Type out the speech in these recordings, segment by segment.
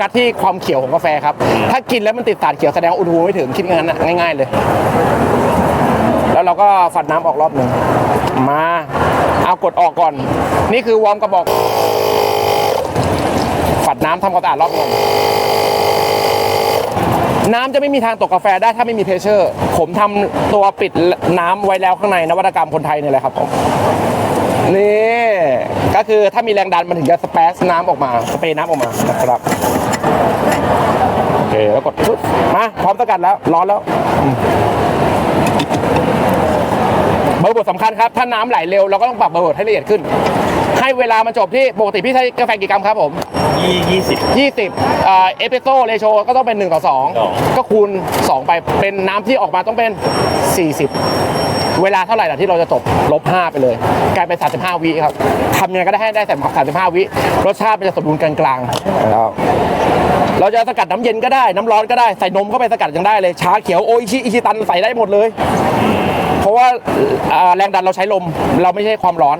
กัสที่ความเขียวของกาแฟครับ ถ้ากินแล้วมันติดสารเขียวแสดงว่าอุณหภูมิไม่ถึงคิดงั้นนะง่าย ๆ เลย แล้วเราก็ฝัดน้ำออกรอบหนึ่งมา เอากดออกก่อน นี่คือวอร์มกระบอก ฝัดน้ำทำความสะอาดรอบหนึงน้ำจะไม่มีทางตกกาแฟได้ถ้าไม่มีเพรสเชอร์ ผมทำตัวปิดน้ำไว้แล้วข้างในนวัตกรรมคนไทยนี่แหละครับผมนี่ ก็คือถ้ามีแรงดันมันถึงจะสเปซน้ำออกมาสเปรย์น้ำออกมานะครับโอเคแล้วกดชุดมาพร้อมสกัดแล้วร้อนแล้วอืมเบอร์บทสำคัญครับถ้าน้ำไหลเร็วเราก็ต้องปรับเบอร์บทให้ละเอียดขึ้น ให้เวลามันจบที่ปกติพี่ใช้กาแฟกี่กรัมครับผม ยี่ยี่สิบ20เอ่อเอสเปรสโซ่เรโชก็ต้องเป็น 1 ต่อสอง2ก็คูณ 2 ไปเป็นน้ำที่ออกมาต้องเป็น 40 เวลาเท่าไหร่ล่ะที่เราจะจบลบ5ไปเลย กลายเป็น 35 วิครับทำยังไงก็ได้ให้ได้แต่35 วิรสชาติมันจะสมดุลกลางๆนะครับเราจะสกัดน้ำเย็นก็ได้น้ำร้อนก็ได้ใส่นมเข้าไปสกัดยังได้เลยชาเขียวโออิชิอิชิตันใส่ได้หมดเลย เพราะว่าอ่าแรงดันเราใช้ลมเราไม่ใช่ความร้อน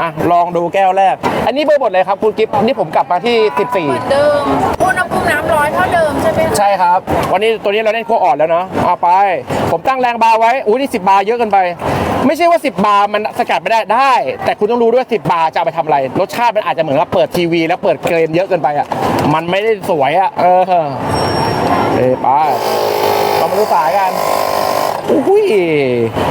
อะลองดูแก้วแรก อันนี้เบอร์บทเลยครับคุณกิฟต์นี่ผมกลับมาที่ เหมือนเดิมอุณหภูมิน้ำร้อนเท่าเดิมใช่ไหม14คะใช่ครับ วันนี้ตัวนี้เราเล่นขั้วอ่อนแล้วเนาะเอาไป ผมตั้งแรงบาร์ไว้อุ้ยนี่10 บาร์เยอะเกินไป ไม่ใช่ว่า 10 บาร์มันสกัดไม่ได้ได้ แต่คุณต้องรู้ด้วย 10 บาร์จะเอาไปทำอะไร รสชาติมันอาจจะเหมือนว่าเปิดทีวี แล้วเปิดเกรนเยอะเกินไปอะมันไม่ได้สวยอะเออเอ้ยไปเรามาดูสายกัน อุ้ย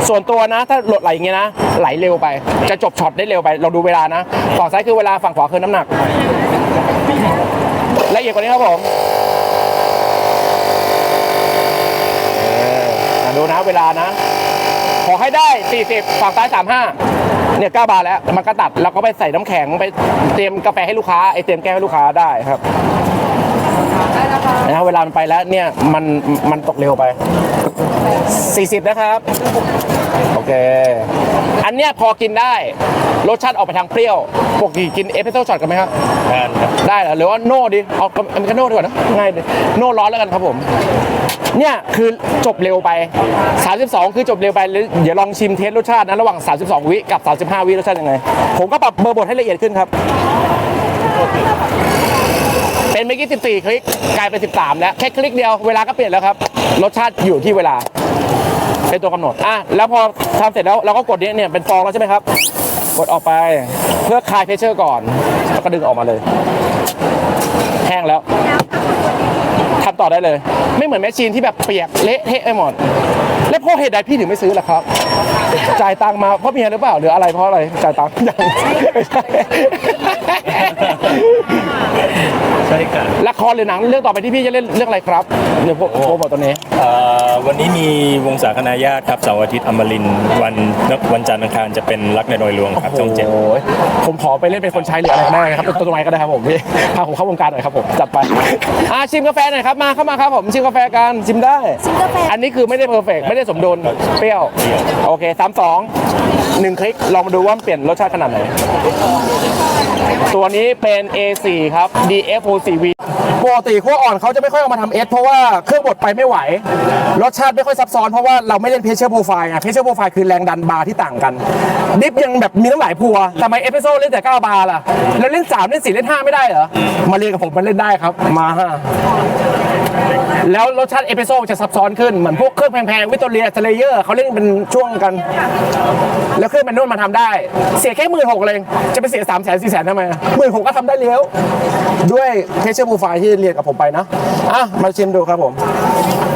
ส่วนตัวนะ ถ้าหลดไหลอย่างเงี้ยนะ ไหลเร็วไป จะจบช็อตได้เร็วไป เราดูเวลานะ ฝั่งซ้ายคือเวลา ฝั่งขวาคือน้ำหนัก ละเอียดกว่านี้ครับผมดูนะเวลานะ ขอให้ได้ 40 ฝั่งซ้าย 35 เนี่ย9บาทแล้ว มันก็ตัด แล้วก็ไปใส่น้ำแข็ง ไปเตรียมกาแฟให้ลูกค้า ไอเตรียมแก้วให้ลูกค้าได้ครับ นะเวลามันไปแล้วเนี่ยมันมันตกเร็วไป 40 นะครับ โอเค อันเนี้ยพอกินได้ รสชาติออกไปทางเปรี้ยวปกติกินเอสเปรสโซ่ช็อตกันไหมครับทานครับได้เหรอหรือว่าโน่ดิเอาอเมริกาโน่ดีกว่านะง่ายดิโน่ร้อนแล้วกันครับผม เนี่ยคือจบเร็วไป 32 คือจบเร็วไปหรือเดี๋ยวลองชิมเทสรสชาตินะระหว่าง 32 วิกับ 35 วิรสชาติยังไง ผมก็ปรับเบอร์บทให้ละเอียดขึ้นครับ เป็นเมื่อกี้ 14 คลิก กลายเป็น 13 แล้ว แค่คลิกเดียว เวลาก็เปลี่ยนแล้วครับ รสชาติอยู่ที่เวลา เป็นตัวกำหนด อะ แล้วพอทำเสร็จแล้วเราก็กดเนี้เนี่ย เป็นฟองแล้วใช่ไหมครับ กดออกไป เพื่อคลายเพชเชอร์ก่อน แล้วก็ดึงออกมาเลย แห้งแล้วทำต่อได้เลย ไม่เหมือนแมชชีนที่แบบเปียกเละเทะไปหมด แล้วเพราะเหตุใดพี่ถึงไม่ซื้อล่ะครับ จ่ายตังค์มาเพราะเมียหรือเปล่าหรืออะไรเพราะอะไรจ่ายตังค์ยังไม่ใช่ ใช่ครับละครหรือหนังเรื่องต่อไปที่พี่จะเล่นเรื่องอะไรครับเดี๋ยวผมโปรโมทตัวนี้ เอ่อวันนี้มีวงศาคณะญาติครับเสาร์อาทิตย์อมรินทร์วันวันจันทร์อังคารจะเป็นรักในรอยลวงครับช่องเจ็ด โอ้ยผมขอไปเล่นเป็นคนใช้หรืออะไรก็ได้ครับตัวตรงไหนก็ได้ครับผมพี่พาผมเข้าวงการหน่อยครับผมจัดไปอ่าชิมกาแฟหน่อยครับมาเข้ามาครับผมชิมกาแฟกันชิมได้ ชิมกาแฟ อันนี้คือไม่ได้เพอร์เฟกไม่ได้สมดุลเปรี้ยวโอเคสามสองหนึ่งคลิกลองมาดูว่ามันเปลี่ยนรสชาติขนาดไหน ตัวนี้เป็น A4 ครับ 4V ปกติขั้วอ่อนเขาจะไม่ค่อยเอามาทำเอสเพราะว่าเครื่องบดไปไม่ไหว รสชาติไม่ค่อยซับซ้อนเพราะว่าเราไม่เล่นเพชเชอร์โปรไฟล์ไงเพชเชอร์โปรไฟล์คือแรงดันบาร์ที่ต่างกัน ดิฟยังแบบมีตั้งหลายพัวทำไมเอสเปโซ่เล่นแต่ 9 บาร์ล่ะ แล้วเล่น 3 เล่น 4 เล่น 5 ไม่ได้เหรอ มาเรียนกับผมมันเล่นได้ครับมาฮะ แล้วรสชาติเอสเปรสโซ่จะซับซ้อนขึ้น เหมือนพวกเครื่องแพงๆวิตโตเรียสเลเยอร์เขาเล่นเป็นช่วงกัน แล้วเครื่องแมนนวลมาทำได้ เสียแค่หมื่นหกเลย จะไปเสียสามแสนสี่แสนทำไมหมื่นหกก็ทำได้แล้ว ด้วยเพชเชอร์โปรไฟล์ที่เรียนกับผมไปนะอะมาชิมดูครับผม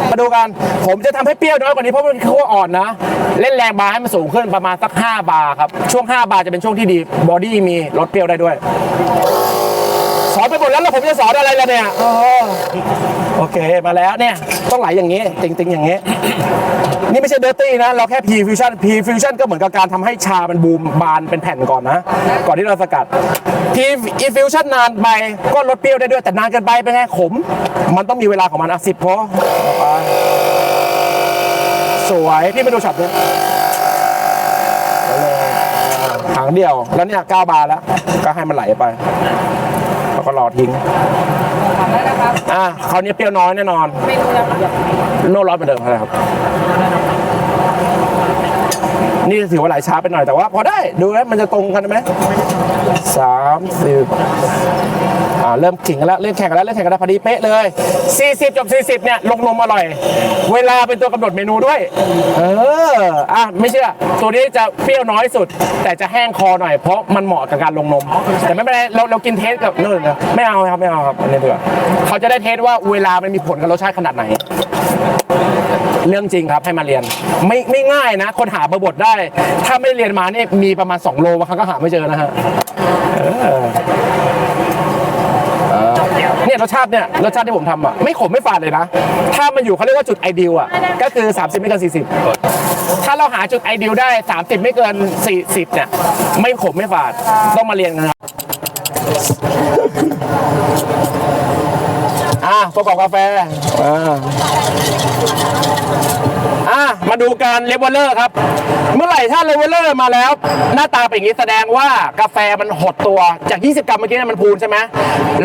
มาดูกัน ผมจะทำให้เปรี้ยวน้อยกว่านี้เพราะมันคือขั้วอ่อนนะ เล่นแรงบาร์ให้มันสูงขึ้นประมาณสัก 5 บาร์ครับ ช่วง 5 บาร์จะเป็นช่วงที่ดี บอดี้มีลดเปรี้ยวได้ด้วย อนไปหมดแล้วแล้วผมจะสอนอะไรล่ะเนี่ยโอเคมาแล้วเนี่ยต้องไหลอย่างนี้ติงๆอย่างนี้ นี่ไม่ใช่เดอร์ตี้นะ เราแค่ P fusion P fusion ก็เหมือนกับการทำให้ชามันบูมบานเป็นแผ่นก่อนนะ ก่อนที่เราสกัด P infusion นนานไปก็ลดเปรี้ยวได้ด้วยแต่นานเกินไปเป็นไงขม มันต้องมีเวลาของมันอะสิบพอไปสวยพี่ไปดูช็อตเนี่ยหางเดียวแล้วเนี่ยเก้าบาร์แล้วก็ให้มันไหลไป แล้วก็รอทิ้งอะคราวนี้เปรี้ยวน้อยแน่นอน เมนูแล้วคะโน่ร้อนเหมือนเดิมครับ นี่ถือว่าไหลช้าไปหน่อยแต่ว่า พอได้ดูแล้วมันจะตรงกันไหมสามสิบอ่าเริ่มขิงกันแล้วเริ่มแข่งกันแล้วเริ่มแข่งกันแล้วพอดีเป๊ะเลย 40จบ40เนี่ยลงนมอร่อย เวลาเป็นตัวกำหนดเมนูด้วย เอออะไม่เชื่อ ตัวนี้จะเปรี้ยวน้อยสุด แต่จะแห้งคอหน่อยเพราะมันเหมาะกับการลงนม แต่ไม่เป็นไรเราเรากินเทสกับนู่นนะไม่เอาครับไม่เอาครับอันนี้เบื่อเขาจะได้เทสว่าเวลามันมีผลกับรสชาติขนาดไหน เรื่องจริงครับให้มาเรียน ไม่ไม่ง่ายนะ คนหาบอร์บทได้ ถ้าไม่เรียนมาเนี่ยมีประมาณ 2 โลบางครั้งก็หาไม่เจอนะฮะเออเนี่ยรสชาติเนี่ยรสชาติที่ผมทำอะไม่ขมไม่ฝาดเลยนะ ถ้ามันอยู่เขาเรียกว่าจุดไอเดียอะก็คือ 30 ไม่เกิน 40 ถ้าเราหาจุดไอเดียได้ 30 ไม่เกิน 40 เนี่ย ไม่ขมไม่ฝาดต้องมาเรียนกันครับอะ ประกอบกาแฟอ่า อะมาดูการเลเวลเลอร์ครับ เมื่อไหร่ถ้าเลเวลเลอร์มาแล้ว หน้าตาเป็นอย่างนี้แสดงว่ากาแฟมันหดตัวจาก 20 กรัมเมื่อกี้เนยมันพูนใช่ไหม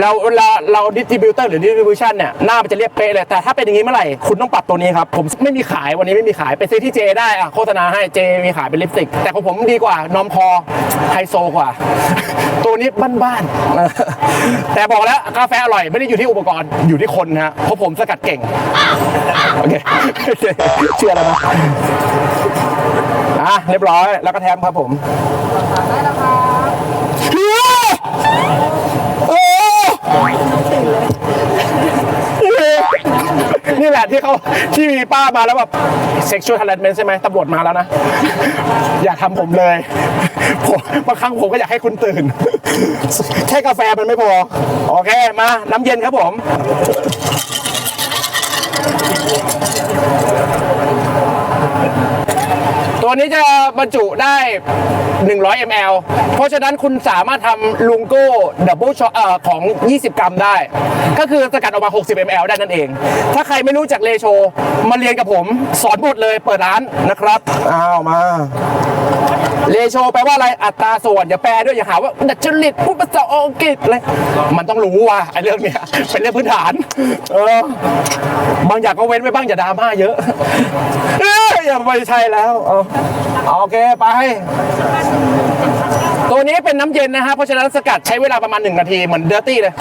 เราเวลาเราดิสติบิวเตอร์หรือดิสติบิวชันเนี่ยหน้ามันจะเรียบเป๊ะเลยแต่ถ้าเป็นอย่างนี้เมื่อไหร่คุณต้องปรับตัวนี้ครับ ผมไม่มีขายวันนี้ไม่มีขายไปซื้อที่เจได้อะโฆษณาให้เจมีขายเป็นลิปสติก แต่ของผมดีกว่านอมคอไฮโซกว่า ตัวนี้บ้านๆแต่บอกแล้วกาแฟอร่อยไม่ได้อยู่ที่อุปกรณ์อยู่ที่คนฮะเพราะผมสกัดเก่งโอเคโอเคเชื่อแล้วนะอะเรียบร้อยแล้วก็แทมครับผมโอ้นี่แหละที่เขาที่มีป้ามาแล้วแบบ sexual harassment ใช่ไหมตำรวจมาแล้วนะ อย่าทำผมเลยผมบางครั้งผมก็อยากให้คุณตื่น แค่กาแฟมันไม่พอ โอเคมา น้ำเย็นครับผม ตัวนี้จะบ รรจุได้ 100 ml เพราะฉะนั้นคุณสามารถทำลุงโก้ดับเบิลช็อตของ 20 กรัมได้ ก็คือสกัดออกมา 60 ml ได้นั่นเอง ถ้าใครไม่รู้จักเลโช มาเรียนกับผมสอนหมดเลยเปิดร้านนะครับ อ้าวมา เลโชแปลว่าอะไรอัตราส่วนอย่าแปลด้วยอย่าหาว่าดัดจริตพูดภาษาอังกฤษอะไรมันต้องรู้ว่าไอ้เรื่องเนี้ยเป็นเรื่องพื้นฐาน เออบางอย่างก็เว้นไว้บ้างอย่าดราม่าเยอะเอ้ยอย่าไม่ใช่แล้วเอาเอา โอเคไป ตัวนี้เป็นน้ำเย็นนะฮะเพราะฉะนั้นสกัดใช้เวลาประมาณ 1 นาทีเหมือนเดอร์ตี้เลย